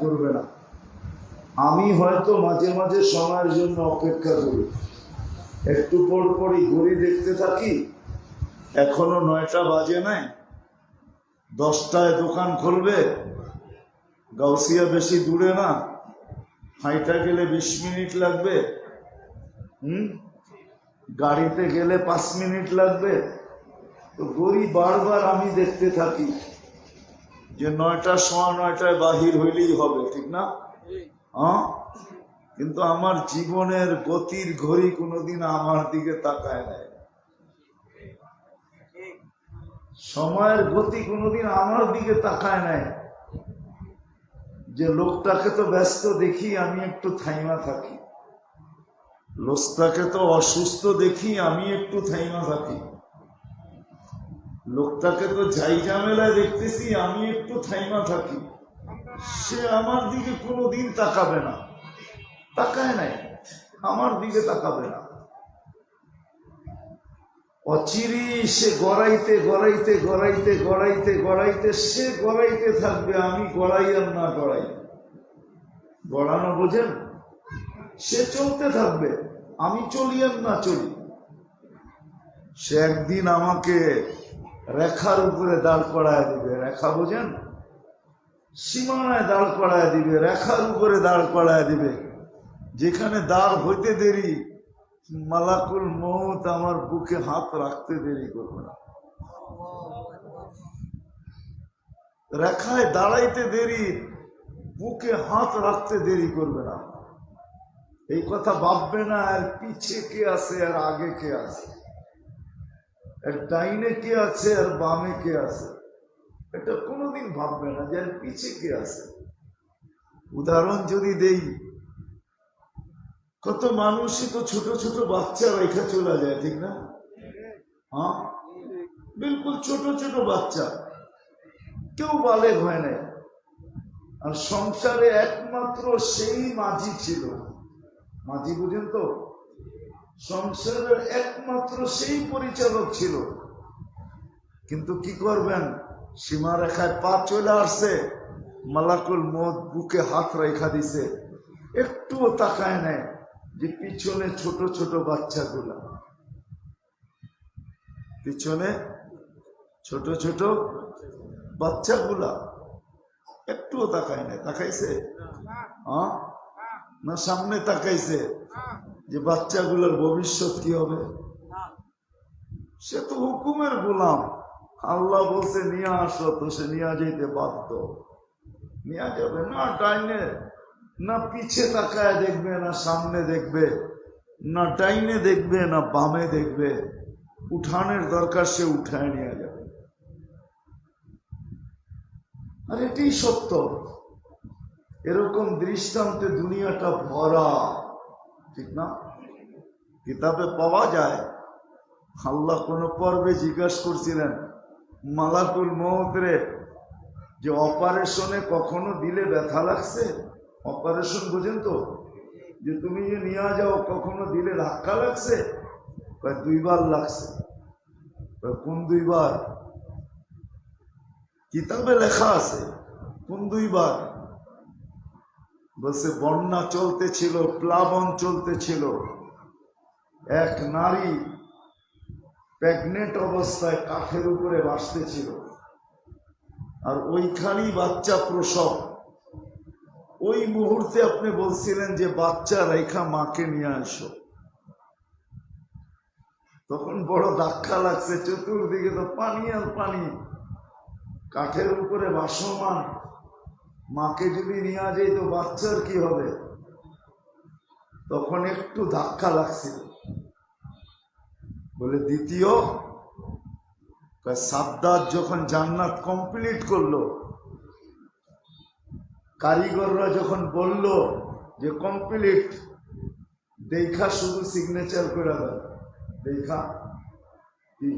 করবে না। আমি হয়তো মাঝে মাঝে সময়ের জন্য অপেক্ষা করি। একটু পর পরই ঘড়ি দেখতে থাকি। এখনও নয়টা বাজে নাই। দশটায় দোকান খুলবে। গাউসিয়া বেশি দূরে না। হাইটা গেলে বিশ মিনিট লাগবে। হুম? গাড়িতে গেলে পাঁচ মিনিট লাগবে। তো গড়ি বারবার আমি দেখতে থাকি। যে নয়টা সোয়া নয়টায় বাহির হইলেই হবে ঠিক না? হ্যাঁ? কিন্তু আমার জীবনের গতির ঘড়ি কোনোদিন আমার দিকে তাকায় নাই। সময়ের গতি কোনোদিন আমার দিকে তাকায় নাই। যে লোকটাকে তো ব্যস্ত দেখি আমি একটু থাইমা থাকি। লোকটাকে তো অসুস্থ দেখি আমি একটু থাইমা থাকি। লোকটাকে তো যাই ঝামেলায় দেখতেছি, আমি একটু থাইমা থাকি। সে আমার দিকে কোনোদিন তাকাবে না। তাকায় নাই, আমার দিকে তাকাবে না। অচিরি সে গড়াইতে গড়াইতে গড়াইতে গড়াইতে গড়াইতে, সে গড়াইতে থাকবে, আমি গড়াই আর না গড়াই। গড়ানো বোঝেন? সে চলতে থাকবে, আমি চলি আর না চলি। সে একদিন আমাকে রেখার উপরে দাঁড় করায় দিবে, রেখা বোঝেন? সীমানায় দাঁড় করায় দিবে, রেখার উপরে দাঁড় করায় দিবে। যেখানে দাঁড় হইতে দেরি, মালাকুল মৌত আমার বুকে হাত রাখতে দেরি করবে না। রেখায় দাঁড়াইতে দেরি, বুকে হাত রাখতে দেরি করবে না। এই কথা ভাববে না, আর পিছে কে আছে, আর আগে কে আছে? আর ডাইনে কে আছে, আর বামে কে আছে? এটা কোনোদিন ভাববে না যে পিছে কে আছে। উদাহরণ যদি দেই, কত মানুষই তো ছোট ছোট বাচ্চা রেখা চলে যায়, ঠিক না? হ্যাঁ? বিলকুল ছোট ছোট বাচ্চা। কেউ বালেগ হয় নাই। আর সংসারে একমাত্র সেই মাঝি ছিল। মাঝি বুঝেন তো? সংসারের একমাত্র সেই পরিচালক ছিল। কিন্তু কি করবেন? সীমারেখায় পা চলে আসছে। মালাকুল মদ বুকে হাত রেখা দিছে। একটুও তাকায় নেয় যে পিছনে ছোট ছোট বাচ্চাগুলা। পিছনে ছোট ছোট বাচ্চাগুলা। একটুও তাকায় নাই। তাকাইছে? না, সামনে তাকাইছে? যে বাচ্চাগুলোর ভবিষ্যৎ কি হবে? সে তো হুকুমের গোলাম। আল্লাহ বলছে, নিয়ে আসো তো। সে নিয়ে যেতে বাধ্য। নিয়ে যাবে না, ডাইনে, না পিছে তাকায় দেখবে, না সামনে দেখবে, না ডাইনে দেখবে, না বামে দেখবে। উঠানের দরকার, সে উঠায় নিয়ে যাবে। আর এটাই সত্য। এরকম দৃষ্টান্তে দুনিয়াটা ভরা। ঠিক না। কিতাবে পাওয়া যায়, আল্লাহ কোন পর্বে জিজ্ঞাসা করছিলেন, মালাকুল মহতরে যে অপারেশনে কখনো দিলে ব্যথা লাগছে? অপারেশন বুঝেন তো, যে তুমি যে নিয়ে যাও, কখনো দিলে ধাক্কা লাগছে? দুইবার লাগছে। কোন দুইবার? কিতাবে লেখা আছে, কোন দুইবার? বলছে বন্যা চলতেছিল, প্লাবন চলতেছিল। এক নারী প্রেগনেন্ট অবস্থায় কাঠের উপরে বাসতেছিল। আর ওইখানেই বাচ্চা প্রসব। ওই মুহূর্তে আপনি বলছিলেন যে, বাচ্চা রেখা মাকে নিয়ে আসো। তখন বড় ধাক্কা লাগছে, চতুর্দিকে তো পানি আর পানি। কাঠের উপরে বাসমান মাকে যদি নিয়ে যাই তো বাচ্চার কি হবে? তখন একটু ধাক্কা লাগছিল। বলে, দ্বিতীয় সাদ্দাত যখন জান্নাত কমপ্লিট করল, কারিগররা যখন বলল যে কমপ্লিট দেখা শুধু সিগনেচার করে দেয় দেখা, কি?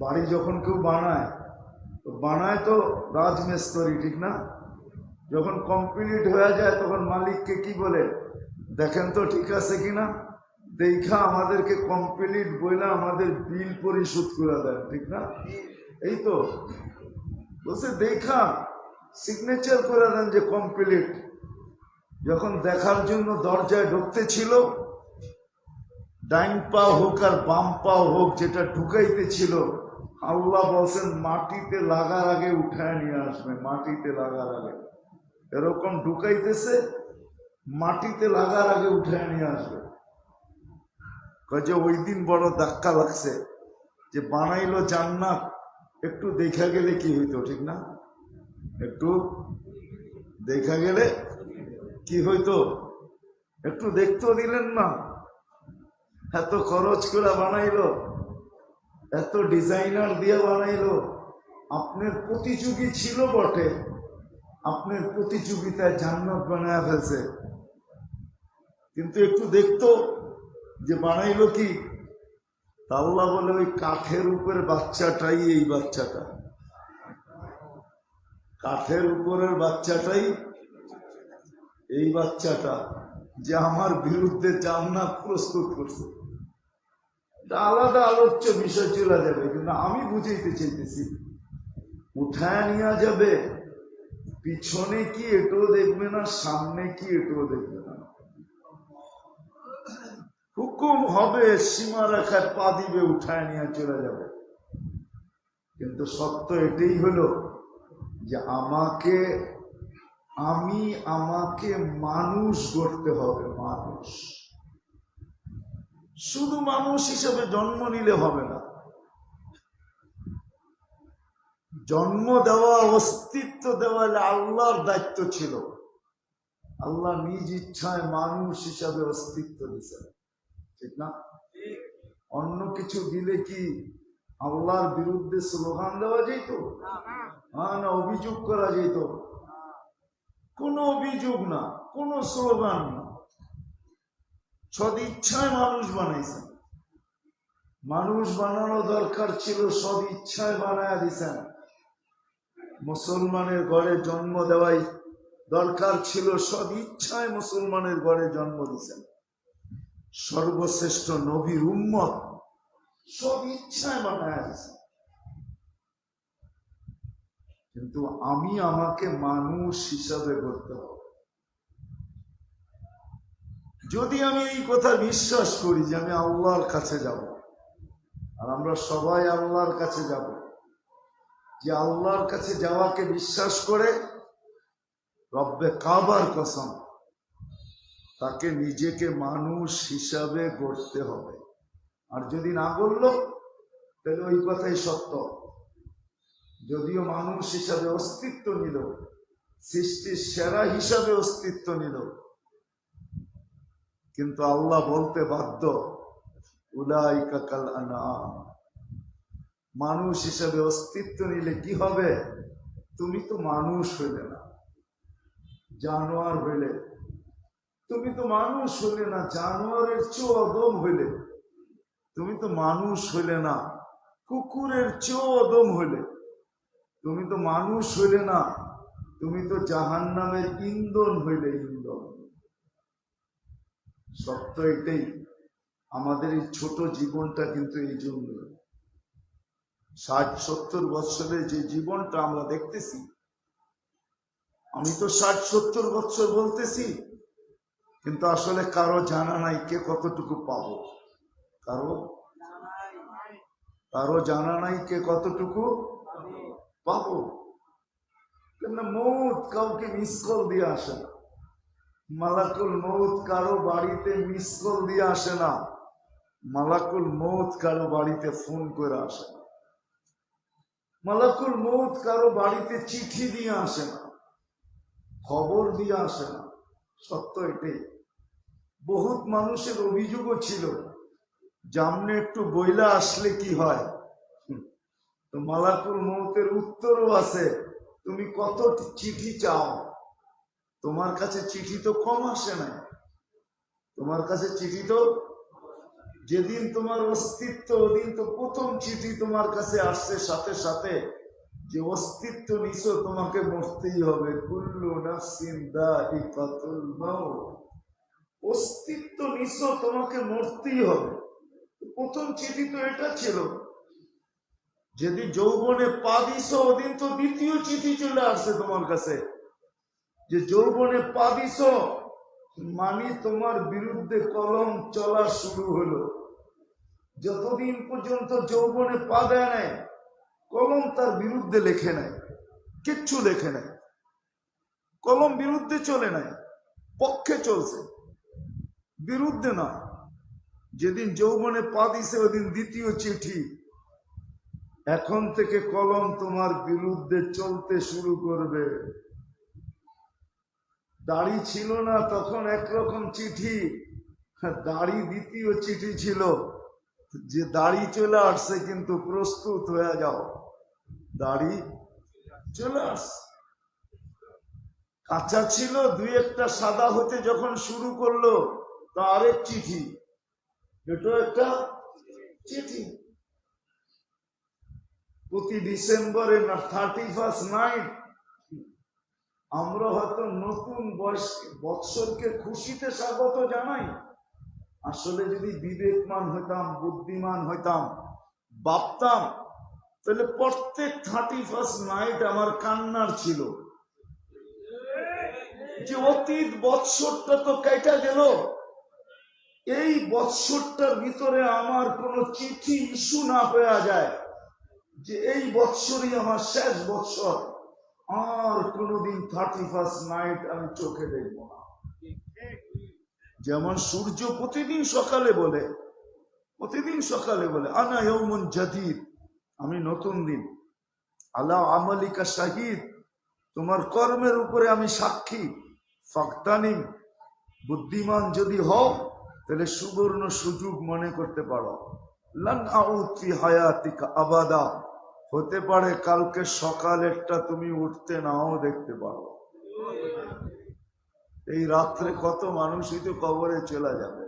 বাড়ি যখন কেউ বানায়, তো বানায় তো রাজমিস্ত্রি, ঠিক না? যখন কমপ্লিট হয়ে যায়, তখন মালিককে কি বলে? দেখেন তো ঠিক আছে কিনা? দেখা আমাদেরকে কমপ্লিট বইলে আমাদের বিল পরিশোধ করে দেয়, ঠিক না? এই তো। বলছে, দেখা সিগনেচার করে দেন যে কমপ্লিট যখন দেখার জন্য দরজায় ঢুকতে ছিল, ডাইন পা হোক আর বাম পা হোক, যেটা ঢুকাইতে ছিল, আল্লাহ বলছেন, মাটিতে লাগার আগে উঠায় নিয়ে আসবে, মাটিতে লাগার আগে। এরকম ঢুকাইতেছে, মাটিতে লাগার আগে উঠে নিয়ে আসবে। যে ওই দিন বড় ধাক্কা লাগছে যে বানাইলো জান্নাত, একটু দেখা গেলে কি হইতো, ঠিক না? একটু দেখা গেলে কি হইতো? একটু দেখতেও দিলেন না। এত খরচ করে বানাইলো, এত ডিজাইনার দিয়ে বানাইলো, আপনার প্রতিযোগী ছিল বটে। আপনার প্রতিযোগিতায় জান্নাত বানায় ফেলছে। কিন্তু একটু দেখতো যে বানাইল কি? আল্লাহ বলে, ওই কাঠের উপরে বাচ্চাটাই এই বাচ্চাটা। কাঠের উপরের বাচ্চাটাই এই বাচ্চাটা যে আমার বিরুদ্ধে জান্নাত প্রস্তুত করছে। আলাদা আলোচ্য বিষয় চলে যাবে, কিন্তু আমি বুঝাইতে চাইতেছি, উঠায় নেওয়া যাবে। পিছনে কি এটাও দেখবে না, সামনে কি এটাও দেখবে না? হুকুম হবে, সীমা রেখায় পা দিবে, উঠায় নিয়ে চলে যাবে। কিন্তু সত্য এটাই হলো যে আমাকে, আমি, আমাকে মানুষ গড়তে হবে, মানুষ। শুধু মানুষ হিসেবে জন্ম নিলে হবে না। জন্ম দেওয়া, অস্তিত্ব দেওয়া আল্লাহর দায়িত্ব ছিল। আল্লাহ নিজ ইচ্ছায় মানুষ হিসাবে অস্তিত্ব দিয়েছেন। ঠিক না? অন্য কিছু দিলে কি আল্লাহর বিরুদ্ধে স্লোগান দেওয়া যেত? হ্যাঁ না, অভিযোগ করা যেত। কোনো অভিযোগ না, কোনো স্লোগান না। সদ ইচ্ছায় মানুষ বানাইছেন। মানুষ বানানো দরকার ছিল সদ ইচ্ছায় বানায় দিছেন। মুসলমানের ঘরে জন্ম দেওয়াই দরকার ছিল, সব ইচ্ছায় মুসলমানের ঘরে জন্ম দিছেন সর্বশ্রেষ্ঠ নবীর উম্মত সব ইচ্ছায় বানায় কিন্তু আমি আমাকে মানুষ হিসাবে করতে হবে। যদি আমি এই কথা বিশ্বাস করি যে আমি আল্লাহর কাছে যাব, আর আমরা সবাই আল্লাহর কাছে যাব যে আল্লাহর কাছে যাওয়াকে বিশ্বাস করে রব্বে কাবার কসম, তাকে নিজেকে মানুষ হিসাবে গড়তে হবে। আর যদি না গড়ল তাহলে ওই কথাই সত্য। যদিও মানুষ হিসাবে অস্তিত্ব নিল, সৃষ্টির সেরা হিসাবে অস্তিত্ব নিল, কিন্তু আল্লাহ বলতে বাধ্য, উলাইকা কাল আনাম। মানুষ হিসাবে অস্তিত্ব নিলে কি হবে? তুমি তো মানুষ হইলে না, জানোয়ার হইলে। তুমি তো মানুষ হইলে না, জানোয়ারের চেয়েও অদম হইলে। তুমি তো মানুষ হইলে না, কুকুরের চেয়েও অদম হইলে। তুমি তো মানুষ হইলে না, তুমি তো জাহান নামের ইন্ধন হইলে, ইন্ধন। সত্য এটাই। আমাদের এই ছোট জীবনটা কিন্তু এই জন্য ষাট, সত্তর বৎসরের যে জীবনটা আমরা দেখতেছি, আমি তো ষাট, সত্তর বৎসর বলতেছি, কিন্তু আসলে কারও জানা নাই কে কতটুকু পাবো। কারও? কারও জানা নাই কে কতটুকু পাবো। কেন মৌত কাউকে মিস কল দিয়ে আসে না। মালাকুল মৌত কারও বাড়িতে মিস কল দিয়ে আসে না। মালাকুল মৌত কারও বাড়িতে ফোন করে আসে না। মালাকুল মৌত কারও বাড়িতে চিঠি দিয়ে আসে না, খবর দিয়ে আসে না। সত্য এটাই। বহুত মানুষের অভিযোগও ছিল, জামনে একটু বইলা আসলে কি হয়? তো মালাকুল মৌতের উত্তরও আছে, তুমি কত চিঠি চাও? তোমার কাছে চিঠি তো কম আসে না তোমার কাছে চিঠি তো যেদিন তোমার অস্তিত্ব, ওদিন তো প্রথম চিঠি তোমার কাছে আসছে সাথে সাথে যে অস্তিত্ব নিছো, তোমাকে মরতেই হবে। অস্তিত্ব নিছো, তোমাকে মরতেই হবে। প্রথম চিঠি তো এটা ছিল। যদি যৌবনে পা দিস ওদিন তো দ্বিতীয় চিঠি চলে আসছে তোমার কাছে। যে যৌবনে পা দিস মানি তোমার বিরুদ্ধে কলম চলা শুরু হলো। যতদিন পর্যন্ত যৌবনে পা দেয় নাই, কলম তার বিরুদ্ধে লেখে নাই, কিচ্ছু লেখে নাই। কলম বিরুদ্ধে চলে নাই, পক্ষে চলছে। বিরুদ্ধে নয়। যেদিন যৌবনে পা দিছে, ওদিন দ্বিতীয় চিঠি। এখন থেকে কলম তোমার বিরুদ্ধে চলতে শুরু করবে। দাড়ি ছিল না, তখন একরকম চিঠি। দাড়ি দ্বিতীয় চিঠি ছিল। যে দাড়ি চলে আসছে কিন্তু প্রস্তুত হয়ে যাও। দাড়ি চলে আস কাঁচা ছিল, দুই একটা সাদা হতে যখন শুরু করল, তা আরেক চিঠি। এটা একটা চিঠি। প্রতি ডিসেম্বরে থার্টি ফার্স্ট নাইট আমরা হয়তো নতুন বয়স বৎসরকে খুশিতে স্বাগত জানাই। আসলে যদি বিবেকমান হইতাম, বুদ্ধিমান হইতাম, ভাবতাম, তাহলে প্রত্যেক থার্টি ফার্স্ট নাইট আমার কান্নার ছিল। যে অতীত বৎসরটা তো কেটে গেল। এই বৎসরটার ভিতরে আমার কোনো চিঠি ইস্যু না পাওয়া যায় যে এই বৎসরই আমার শেষ বৎসর। আর কোনোদিন থার্টি ফার্স্ট নাইট আমি চোখে দেখব না। যেমন সূর্য প্রতিদিন সকালে বলে, প্রতিদিন সকালে বলে, আনা ইয়ৌমন জাদিদ আমি নতুন দিন। আল্লাহ আমলিকা শাহিদ তোমার কর্মের উপরে আমি সাক্ষী। ফাক্তানিম বুদ্ধিমান যদি হও, তাহলে সুবর্ণ সুযোগ মনে করতে পারো। লান আউতি হায়াতিকা আবাদা হতে পারে কালকে সকালেরটা তুমি উঠতে নাও দেখতে পারো। এই রাত্রে কত মানুষই তো কবরে চলে যাবে।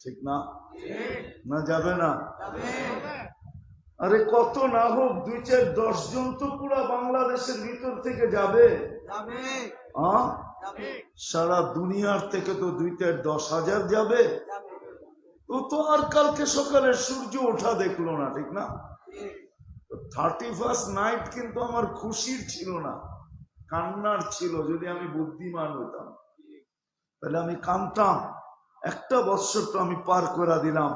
ঠিক না? না যাবে না? আরে কত না হোক দুই চার দশ জন তো পুরা বাংলাদেশের ভিতর থেকে যাবে? সারা দুনিয়ার থেকে তো দুই চার দশ হাজার যাবে। ও তো আর কালকে সকালে সূর্য ওঠা দেখল না ঠিক না? থার্টি ফার্স্ট নাইট কিন্তু আমার খুশির ছিল না, কান্নার ছিল, যদি আমি বুদ্ধিমান হতাম তাহলে আমি কানতাম একটা বৎসর তো আমি পার করে দিলাম।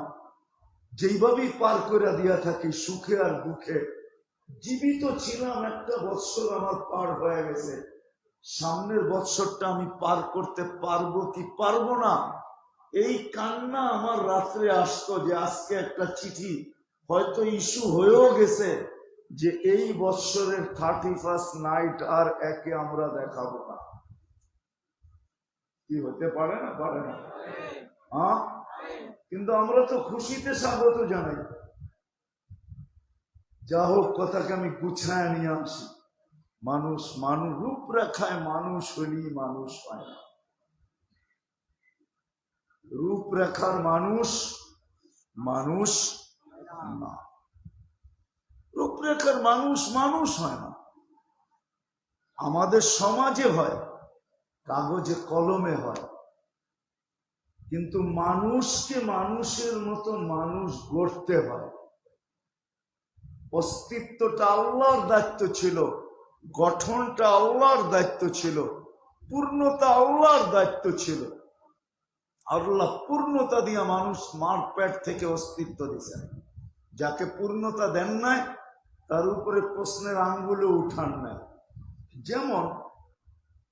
যেইভাবেই পার করে দিয়া থাকি, সুখে আর দুঃখে। জীবিত ছিলাম একটা বৎসর আমার পার হয়ে গেছে। সামনের বৎসরটা আমি পার করতে পারব কি পারব না? এই কান্না আমার রাত্রে আসতো যে আজকে একটা চিঠি হয়তো ইস্যু হয়েও গেছে যে এই বৎসরের থার্টি ফার্স্ট নাইট আর একে আমরা দেখাবো না। কি হতে পারে না? পারে না। হ্যাঁ? কিন্তু আমরা তো খুশিতে স্বাগত জানাই। যা হোক, কথাকে আমি গুছায় নিয়ে আসি। মানুষ মানুষ রূপরেখায় মানুষ হলি মানুষ হয় না। রূপরেখার মানুষ মানুষ না। রূপরেখার মানুষ মানুষ হয় না। আমাদের সমাজে হয়, কাগজে কলমে হয়। কিন্তু মানুষকে মানুষের মতো মানুষ গড়তে হয়। অস্তিত্বটা আল্লাহর দায়িত্ব ছিল, গঠনটা আল্লাহর দায়িত্ব ছিল, পূর্ণতা আল্লাহর দায়িত্ব ছিল। আল্লাহ পূর্ণতা দিয়া মানুষ মার পেট থেকে অস্তিত্ব দিয়েছেন। যাকে পূর্ণতা দেন নাই, তার উপরে প্রশ্নের আঙ্গুলে উঠান নাই। যেমন,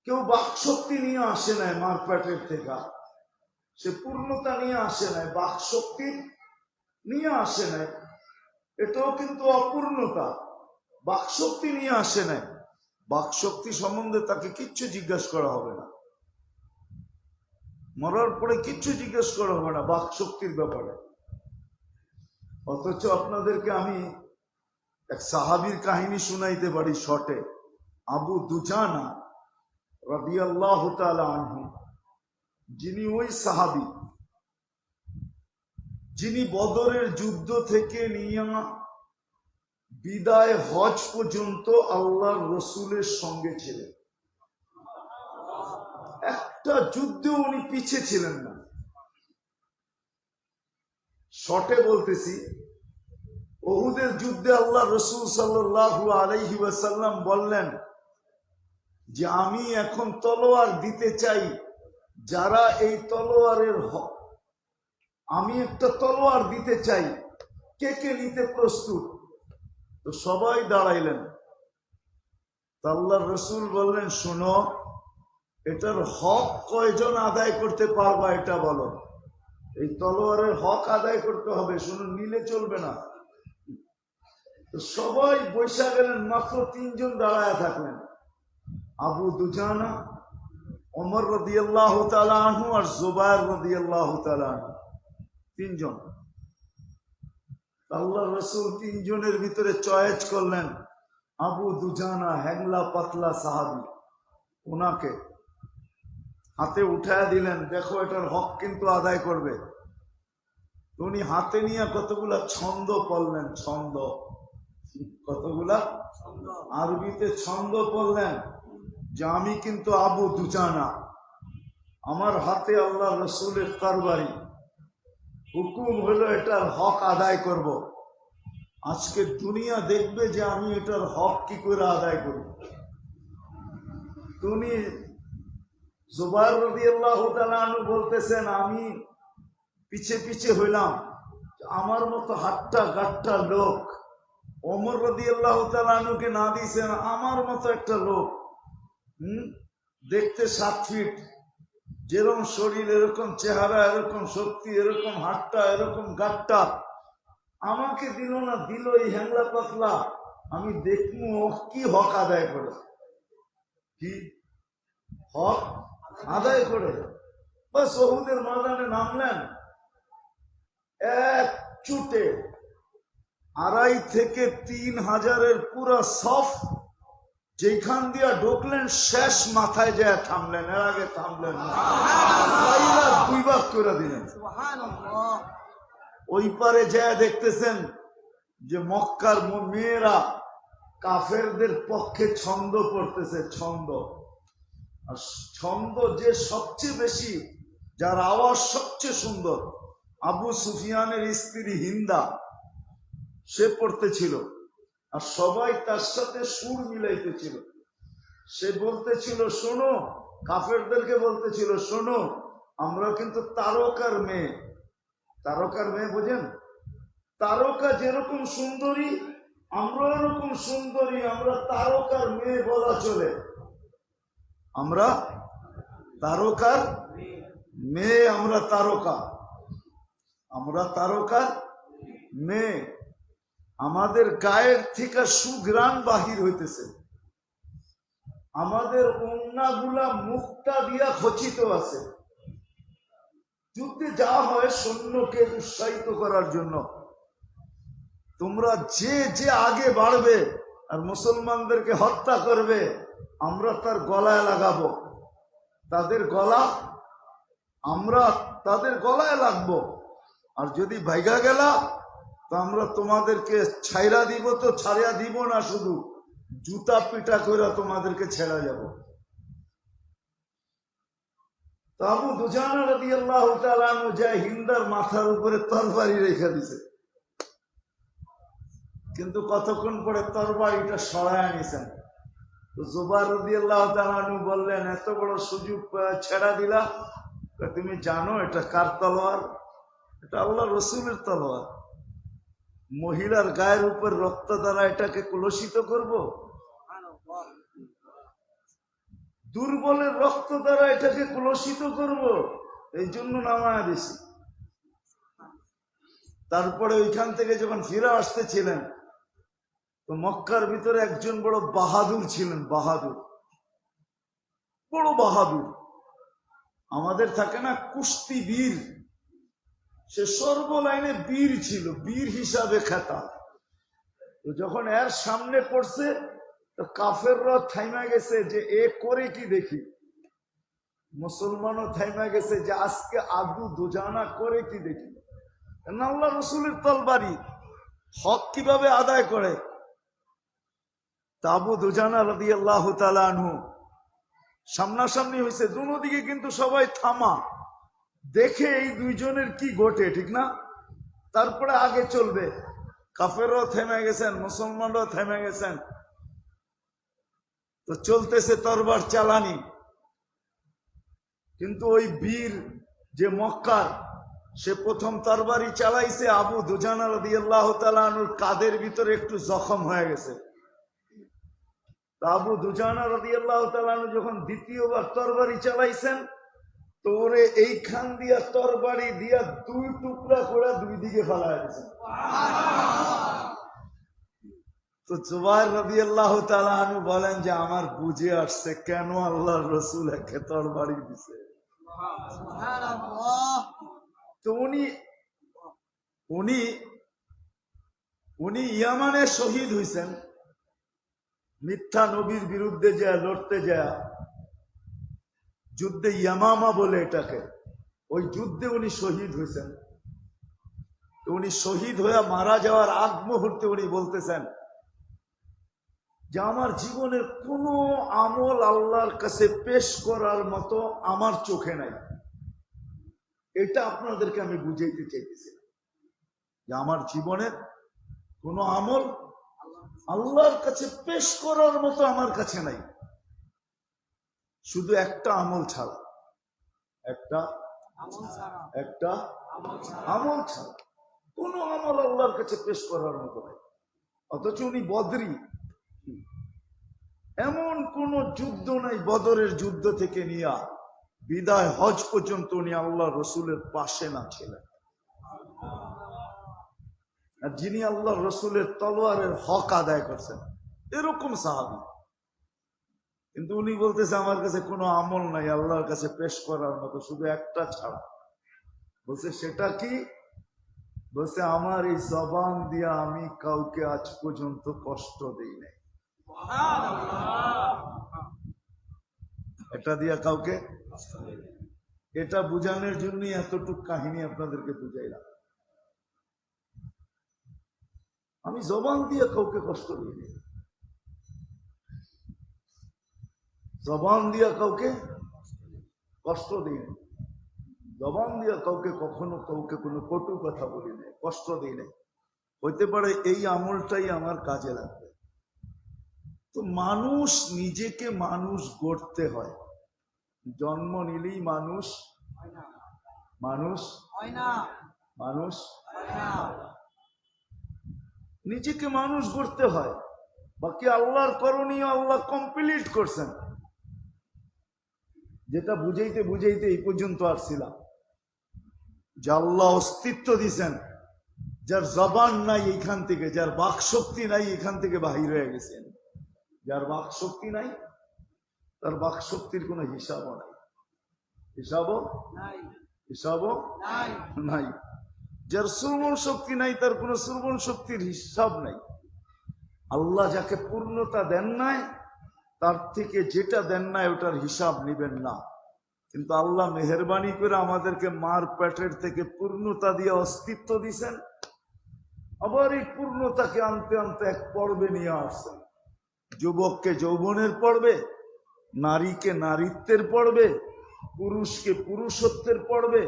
কেউ বাকশক্তি নিয়ে আসে নাই মার পেটের থেকে। সে পূর্ণতা নিয়ে আসে নাই, বাকশক্তি নিয়ে আসে নাই। এটাও কিন্তু অপূর্ণতা। বাকশক্তি নিয়ে আসে নাই। বাকশক্তি সম্বন্ধে তাকে কিচ্ছু জিজ্ঞেস করা হবে না। মরার পরে কিচ্ছু জিজ্ঞেস করা হবে না বাকশক্তির ব্যাপারে। অথচ আপনাদেরকে আমি এক সাহাবির কাহিনী শুনাইতে পারি শটে আবু দুজানা রবি আল্লাহ আনহু, যিনি ওই সাহাবি, যিনি বদরের যুদ্ধ থেকে নিয়ে বিদায় হজ পর্যন্ত আল্লাহর রসুলের সঙ্গে ছিলেন। একটা যুদ্ধে উনি পিছিয়ে ছিলেন না। শটে বলতেছি, ওহুদের যুদ্ধে আল্লাহ রসুল সাল্লাল্লাহু আলাইহি ওয়াসাল্লাম বললেন যে, আমি এখন তলোয়ার দিতে চাই, যারা এই তলোয়ারের হক আমি একটা তলোয়ার দিতে চাই, কে কে নিতে প্রস্তুত? তো সবাই দাঁড়াইলেন। আল্লাহ রসুল বললেন, শোনো, এটার হক কয়জন আদায় করতে পারবা এটা বলো। এই তলোয়ারের হক আদায় করতে হবে শুনো নিলে চলবে না। সবাই বৈশা গেলেন মাত্র তিনজন দাঁড়ায় থাকলেন। আবু দুজানা অমর রদি আল্লাহ আনহু আর জোবায়ের রদি আল্লাহ আনহু, তিনজন। আল্লাহ রসুল তিনজনের ভিতরে চয়েস করলেন আবু দুজানা হ্যাংলা পাতলা সাহাবি, ওনাকে। হাতে উঠায় দিলেন, দেখো, এটার হক কিন্তু আদায় করবে। উনি হাতে নিয়ে কতগুলা ছন্দ পড়লেন, ছন্দ। কতগুলা? আরবিতে ছন্দ পড়লেন, যে আমি কিন্তু আবু দুজানা, আমার হাতে আল্লাহ রসুলের তরবারি। হুকুম হলো, এটার হক আদায় করব। আজকে দুনিয়া দেখবে যে আমি এটার হক কি করে আদায় করব। তুমি জুবাইর রবি আল্লাহ বলতেছেন, আমি পিছে পিছে হইলাম। আমার মতো হাট্টা গাট্টা লোক। অমর রদি আল্লাহ তালুকে না দিয়েছেন, আমার মতো একটা লোক। হুম? দেখতে সাত ফিট। যেরকম শরীর, এরকম চেহারা, এরকম শক্তি, এরকম হাটটা এরকম গাট্টা। আমাকে দিল না দিল এই হ্যাংলা পাতলা। আমি দেখব কি হক আদায় করে কি? হক? আদায় করে। বাস ওহুদের ময়দানে নামলেন। এক চুটে আড়াই থেকে তিন হাজারের পুরা সফ যেখান দিয়া ঢুকলেন শেষ মাথায় যায় থামলেন এর আগে থামলেন না। দুই ভাগ করে দিলেন। ওই পারে যায় দেখতেছেন যে মক্কার মেয়েরা কাফেরদের পক্ষে ছন্দ পড়তেছে ছন্দ। ছন্দ যে সবচেয়ে বেশি, যার আওয়াজ সবচেয়ে সুন্দর, আবু সুফিয়ানের স্ত্রী হিন্দা, সে পড়তেছিল। আর সবাই তার সাথে সুর মিলাইতেছিল। সে বলতেছিল, শোনো, কাফেরদেরকে বলতেছিল, শোনো, আমরা কিন্তু তারকার মেয়ে। তারকার মেয়ে বোঝেন? তারকা যেরকম সুন্দরী আমরা এরকম সুন্দরী, আমরা তারকার মেয়ে বলা চলে। আমরা তারকার মেয়ে, আমরা তারকা। আমরা তারকার মেয়ে। আমাদের গায়ের থেকে সুগ্রাণ বাহির হইতেছে। আমাদের অন্যগুলা মুক্তা দিয়া খচিত আছে। যুদ্ধে যা হয় সৈন্যকে উৎসাহিত করার জন্য। তোমরা যে যে আগে বাড়বে আর মুসলমানদেরকে হত্যা করবে আমরা তার গলায় লাগাবো। তাদের গলা আমরা তাদের গলায় লাগবো। আর যদি ভাইগা গেলা, তো আমরা তোমাদেরকে ছাইরা দিব তো ছাড়িয়া দিব না শুধু। জুতা পিটা করে তোমাদেরকে ছেড়া যাব। তো আবু দুজানা রাদি আল্লাহ যায় হিন্দার মাথার উপরে তরবারি রেখে দিছে। কিন্তু কতক্ষণ পরে তরবারিটা সরায় আনিছেন জুবার রদি আল্লাহ তালু বললেন, এত বড় সুযোগ ছেড়া দিলা তুমি জানো, এটা কার তলোয়ার? এটা আল্লাহ রসুলের তলোয়ার। মহিলার গায়ের উপর রক্ত দ্বারা এটাকে কলুষিত করব? দুর্বলের রক্ত দ্বারা এটাকে কলুষিত করব? এই জন্য নামায় দিছি তারপরে ওইখান থেকে যখন ফিরে আসতেছিলেন তো মক্কার ভিতরে একজন বড় বাহাদুর ছিলেন, বাহাদুর। বড় বাহাদুর। আমাদের থাকে না কুস্তি বীর। সে সর্বলাইনে বীর ছিল, বীর হিসাবে খেতা তো যখন এর সামনে পড়ছে, তো কাফেররা থাইমা গেছে যে, এ করে কি দেখি? মুসলমানও থাইমা গেছে যে, আজকে আদু দুজানা করে কি দেখি? আল্লাহ রসুলের তলবারি হক কীভাবে আদায় করে? তাবু দুজানা রদি আল্লাহ তালু সামনাসামনি হয়েছে দুনো দিকে কিন্তু সবাই থামা। দেখে এই দুইজনের কি ঘটে, ঠিক না? তারপরে আগে চলবে। কাফেরও থেমে গেছেন, মুসলমানরাও থেমে গেছেন। তো চলতেছে তরবার চালানি। কিন্তু ওই বীর যে মক্কার, সে প্রথম তরবারি চালাইছে আবু দুজানা রদি আল্লাহ তালুর কাদের ভিতরে একটু জখম হয়ে গেছে। তা আবু দুজানা রদি আল্লাহ যখন দ্বিতীয়বার তরবারি চালাইছেন তো ওরে এইখান দিয়া তরবারি দিয়া দুই টুকরা করে দুই দিকে ফেলা গেছে তো জুবাইর রবি আল্লাহ তালু বলেন যে আমার বুঝে আসছে কেন আল্লাহ রসুল একে তরবারি দিছে? তো উনি উনি উনি ইয়ামানে শহীদ হইছেন। মিথ্যা নবীর বিরুদ্ধে যা লড়তে যা যুদ্ধে ইয়ামামা বলে এটাকে। ওই যুদ্ধে উনি শহীদ হয়েছেন। উনি শহীদ হয়ে মারা যাওয়ার আগ মুহূর্তে উনি বলতেছেন যে, আমার জীবনের কোনো আমল আল্লাহর কাছে পেশ করার মতো আমার চোখে নাই। এটা আপনাদেরকে আমি বুঝাইতে চাইতেছি যে, আমার জীবনের কোনো আমল আল্লাহর কাছে পেশ করার মতো আমার কাছে নাই। শুধু একটা আমল ছাড়া। একটা একটা আমল ছাড়া। কোনো আমল আল্লাহর কাছে পেশ করার মতো নাই। অথচ উনি বদরি। এমন কোন যুদ্ধ নাই বদরের যুদ্ধ থেকে নিয়া বিদায় হজ পর্যন্ত উনি আল্লাহ রসুলের পাশে না ছিলেন। আর যিনি আল্লাহ রসুলের তলোয়ারের হক আদায় করছেন, এরকম সাহাবি। কিন্তু উনি বলতেছে, আমার কাছে কোনো আমল নাই, আল্লাহর কাছে পেশ করার মতো, শুধু একটা ছাড়া। বলছে, সেটা কি? বলছে, আমার এই জবান দিয়ে আমি কাউকে আজ পর্যন্ত কষ্ট দেই নাই। এটা দিয়া কাউকে এটা বুঝানোর জন্যই এতটুক কাহিনী আপনাদেরকে বুঝাইলাম। আমি জবান দিয়ে কাউকে কষ্ট দিইনি জবান দিয়া কাউকে কষ্ট দিইনি জবান দিয়া কাউকে কখনো কাউকে কোনো কটু কথা বলি নাই কষ্ট দিই নাই হইতে পারে এই আমলটাই আমার কাজে লাগবে। তো মানুষ নিজেকে মানুষ গড়তে হয়। জন্ম নিলেই মানুষ মানুষ মানুষ নিজেকে মানুষ করতে হয়। বাকি আল্লাহর করণীয় আল্লাহ কমপ্লিট করছেন। যেটা বুঝাইতে বুঝাইতে এই পর্যন্ত আসছিলাম। যে আল্লাহ অস্তিত্ব দিছেন যার জবান নাই এইখান থেকে যার বাক শক্তি নাই এখান থেকে বাহির হয়ে গেছেন যার বাক শক্তি নাই তার বাক শক্তির কোনো হিসাবও নাই। হিসাবও? হিসাবও? নাই। যার শ্রবণ শক্তি নাই, তার কোনো শ্রবণ শক্তির হিসাব নাই। আল্লাহ যাকে পূর্ণতা দেন নাই, তার থেকে যেটা দেন নাই, ওটার হিসাব নিবেন না। কিন্তু আল্লাহ মেহরবানি করে আমাদেরকে মার পেটের থেকে পূর্ণতা দিয়ে অস্তিত্ব দিছেন। আবার এই পূর্ণতাকে আনতে আনতে এক পর্বে নিয়ে আসছেন। যুবককে যৌবনের পর্বে, নারীকে নারীত্বের পর্বে, পুরুষকে পুরুষত্বের পড়বে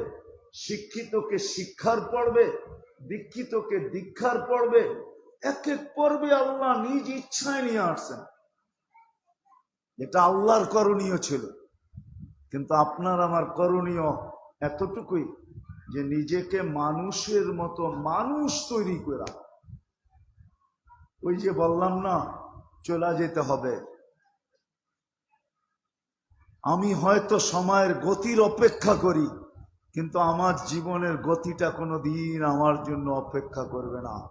শিক্ষিতকে শিক্ষার পড়বে দীক্ষিতকে দীক্ষার পড়বে এক এক পর্বে আল্লাহ নিজ ইচ্ছায় নিয়ে আসছেন। এটা আল্লাহর করণীয় ছিল। কিন্তু আপনার আমার করণীয় এতটুকুই যে নিজেকে মানুষের মতো মানুষ তৈরি করা। ওই যে বললাম না, চলে যেতে হবে। আমি হয়তো সময়ের গতির অপেক্ষা করি। কিন্তু আমার জীবনের গতিটা কোনো দিন আমার জন্য অপেক্ষা করবে না।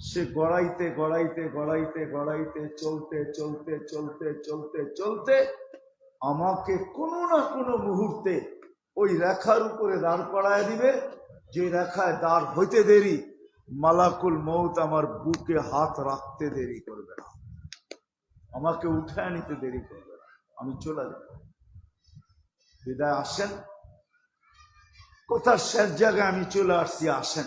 সে গড়াইতে গড়াইতে গড়াইতে গড়াইতে, চলতে চলতে চলতে চলতে চলতে আমাকে কোনো না কোনো মুহূর্তে ওই রেখার উপরে দাঁড় করায় দিবে। যে রেখায় দাঁড় হইতে দেরি, মালাকুল মৌত আমার বুকে হাত রাখতে দেরি করবে না। আমাকে উঠায় নিতে দেরি করবে না। আমি চলে যাব। বিদায় আসেন। কোথার শেষ জায়গায় আমি চলে আসছি আসেন।